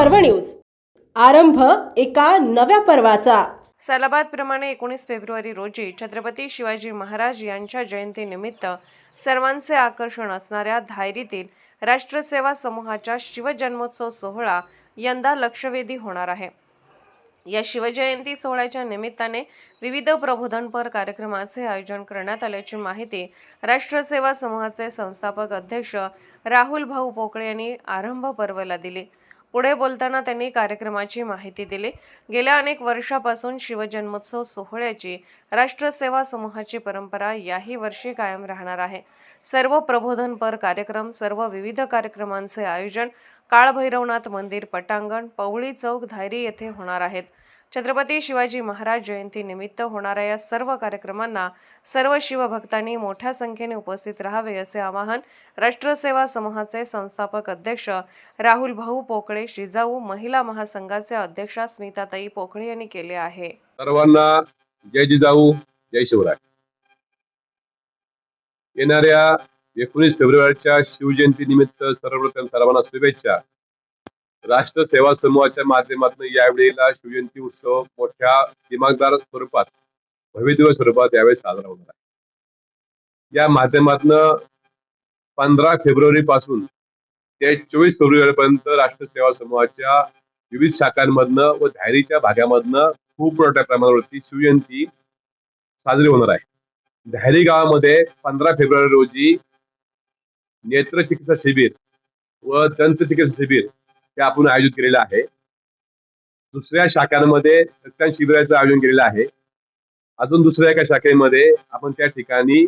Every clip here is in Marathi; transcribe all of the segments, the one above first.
पर्व न्यूज. आरंभ एका नव्या पर्वाचा. सालाबादप्रमाणे एकोणीस फेब्रुवारी रोजी छत्रपती शिवाजी महाराज यांच्या जयंतीनिमित्त सर्वांचे आकर्षण असणाऱ्या धायरीतील राष्ट्रसेवा समूहाच्या शिवजन्मोत्सव सोहळा यंदा लक्षवेधी होणार आहे. या शिवजयंती सोहळ्याच्या निमित्ताने विविध प्रबोधनपर कार्यक्रमाचे आयोजन करण्यात आल्याची माहिती राष्ट्रसेवा समूहाचे संस्थापक अध्यक्ष राहुल भाऊ पोकळे यांनी आरंभ पर्वला दिली. पुढे बोलताना त्यांनी कार्यक्रमाची माहिती दिली. गेल्या अनेक वर्षापासून शिवजन्मोत्सव सोहळ्याची राष्ट्रसेवा समूहाची परंपरा याही वर्षी कायम राहणार आहे. सर्व प्रबोधनपर कार्यक्रम सर्व विविध कार्यक्रमांचे आयोजन काळभैरवनाथ मंदिर पटांगण पवळी चौक धायरी येथे होणार आहेत. छत्रपती शिवाजी महाराज जयंतीनिमित्त होणाऱ्या या सर्व कार्यक्रमांना सर्व शिवभक्तांनी मोठ्या संख्येने उपस्थित राहावे असे आवाहन राष्ट्रसेवा समूहाचे संस्थापक अध्यक्ष राहुल भाऊ पोकळे शिजाऊ महिला महासंघाचे अध्यक्षा स्मिताताई पोकळे यांनी केले आहे. सर्वांना जय जिजाऊ जय शिवराय. येणाऱ्या एकोणीस फेब्रुवारीच्या शिवजयंती निमित्त सर्वप्रथम सर्वांना शुभेच्छा. राष्ट्र सेवा समूहाच्या माध्यमातून यावेळेला शिवजयंती उत्सव मोठ्या दिमागदार स्वरूपात भव्यदिव्य स्वरूपात यावेळी साजरा होणार आहे. या माध्यमातून पंधरा फेब्रुवारी पासून ते चोवीस फेब्रुवारी पर्यंत राष्ट्र सेवा समूहाच्या विविध शाखांमधनं व धायरीच्या भागामधनं खूप मोठ्या प्रमाणावरती शिवजयंती साजरी होणार आहे. धायरी गावामध्ये पंधरा फेब्रुवारी रोजी नेत्र चिकित्सा शिबिर व दंत चिकित्सा शिबिर ते आपण आयोजित केलेलं आहे. दुसऱ्या शाखांमध्ये रक्तदान शिबिराचं आयोजन केलेलं आहे. अजून दुसऱ्या एका शाखेमध्ये आपण त्या ठिकाणी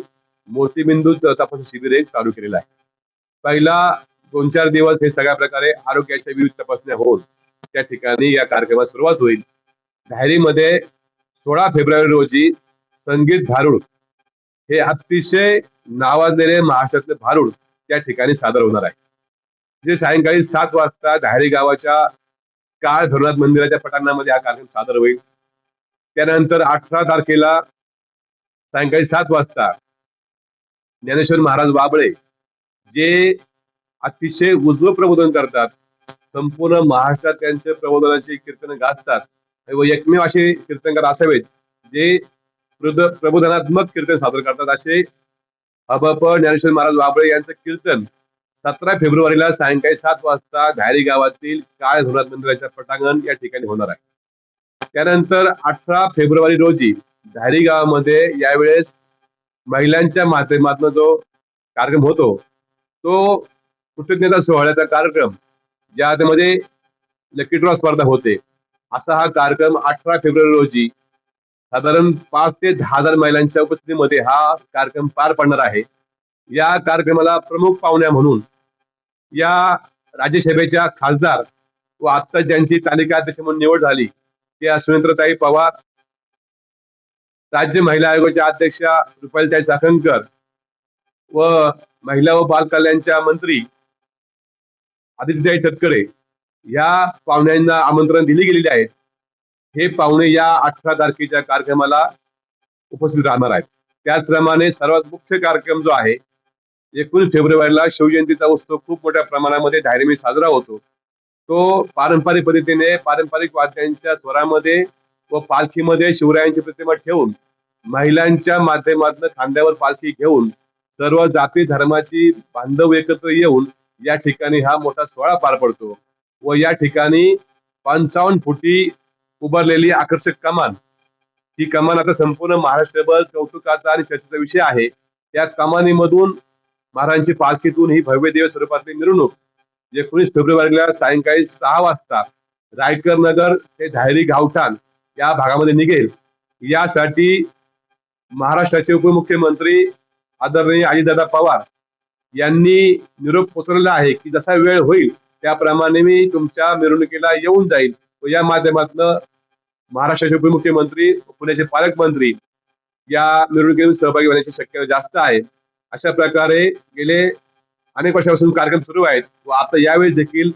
मोतीबिंदू तपासणी शिबिर चालू केलेलं आहे. पहिला दोन चार दिवस हे सगळ्या प्रकारे आरोग्याच्या विविध तपासण्या होऊन त्या ठिकाणी या कार्यक्रमास सुरुवात होईल. धायरीमध्ये सोळा फेब्रुवारी रोजी संगीत भारूड हे अतिशय नावाजलेले महाराष्ट्रातले भारुड त्या ठिकाणी सादर होणार आहे. जे सायंकाळी सात वाजता धायरी गावाच्या काळ धरणात मंदिराच्या पटांगणामध्ये हा कार्यक्रम सादर होईल. त्यानंतर अठरा तारखेला सायंकाळी सात वाजता ज्ञानेश्वर महाराज बाबळे जे अतिशय उज्ज्वल प्रबोधन करतात संपूर्ण महाराष्ट्रात त्यांचे प्रबोधनाची कीर्तन गाजतात व एकमेव असे कीर्तनकार असावेत जे प्रबोधनात्मक कीर्तन सादर करतात. असे अबप ज्ञानेश्वर महाराज बाबळे यांचं कीर्तन सतरा फेब्रुवारीला सायंकाळी सात वाजता धायरी गावातील काळ धोनाथ मंदिराच्या पटांगण या ठिकाणी होणार आहे. त्यानंतर अठरा फेब्रुवारी रोजी धायरी गावामध्ये यावेळेस महिलांच्या माध्यमातून जो कार्यक्रम होतो तो कृतज्ञता सोहळ्याचा कार्यक्रम ज्यामध्ये लकी ड्रॉ स्पर्धा होते. असा हा कार्यक्रम अठरा फेब्रुवारी रोजी साधारण पाच ते दहा हजार महिलांच्या उपस्थितीमध्ये हा कार्यक्रम पार पडणार आहे. या कार्यक्रमाला प्रमुख पाहुण्या म्हणून या राज्यसभेच्या खासदार व आता ज्यांची तालिका अध्यक्ष म्हणून निवड झाली त्या सुनेत्रताई पवार राज्य महिला आयोगाच्या अध्यक्षा रुपालीताई चाकणकर व महिला व बाल कल्याणच्या मंत्री आदित्यताई तटकरे या पाहुण्यांना आमंत्रण दिले गेलेले आहेत हे पाहुणे या अठरा तारखेच्या कार्यक्रमाला उपस्थित राहणार आहेत. त्याचप्रमाणे सर्वात मुख्य कार्यक्रम जो आहे एकोणीस फेब्रुवारीला शिवजयंतीचा उत्सव खूप मोठ्या प्रमाणामध्ये धायरमी साजरा होतो. तो पारंपरिक पद्धतीने पारंपरिक वाद्यांच्या स्वरामध्ये व पालखीमध्ये शिवरायांची प्रतिमा ठेवून महिलांच्या माध्यमातून खांद्यावर पालखी घेऊन सर्व जाती धर्माची बांधव एकत्र येऊन या ठिकाणी हा मोठा सोहळा पार पडतो व या ठिकाणी पंचावन्न फुटी उभारलेली आकर्षक कमान. ही कमान आता संपूर्ण महाराष्ट्रभर कौतुकाचा आणि चर्चेचा विषय आहे. त्या कमानीमधून महाराजांची पालखीतून ही भव्य देव स्वरूपातली मिरवणूक. एकोणीस फेब्रुवारीला सायंकाळी सहा वाजता रायकर नगर ते धायरी गावठाण या भागामध्ये निघेल. यासाठी महाराष्ट्राचे उपमुख्यमंत्री आदरणीय अजितदादा पवार यांनी निरोप पोचवलेला आहे की जसा वेळ होईल त्याप्रमाणे मी तुमच्या मिरवणुकीला येऊन जाईल व या माध्यमातून महाराष्ट्राचे उपमुख्यमंत्री पुण्याचे पालकमंत्री या मिरवणुकीमध्ये सहभागी होण्याची शक्यता जास्त आहे. अशा प्रकारे गेले अनेक वर्षापासून कार्यक्रम सुरू आहेत. व आता यावेळी देखील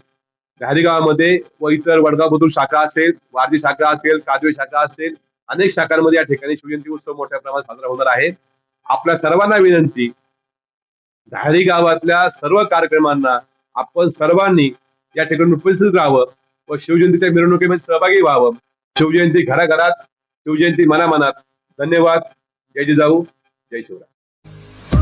धारी गावामध्ये व इतर वडगाव मधून शाखा असेल वारजी शाखा असेल काजवे शाखा असेल अनेक शाखांमध्ये या ठिकाणी शिवजयंती उत्सव मोठ्या प्रमाणात साजरा होणार आहे. आपल्या सर्वांना विनंती धारी गावातल्या सर्व कार्यक्रमांना आपण सर्वांनी या ठिकाणी उपस्थित राहावं व शिवजयंतीच्या मिरवणुकीमध्ये सहभागी व्हावं. शिवजयंती घराघरात शिवजयंती मनामनात. धन्यवाद. जय जिजाऊ. जय शिवराय.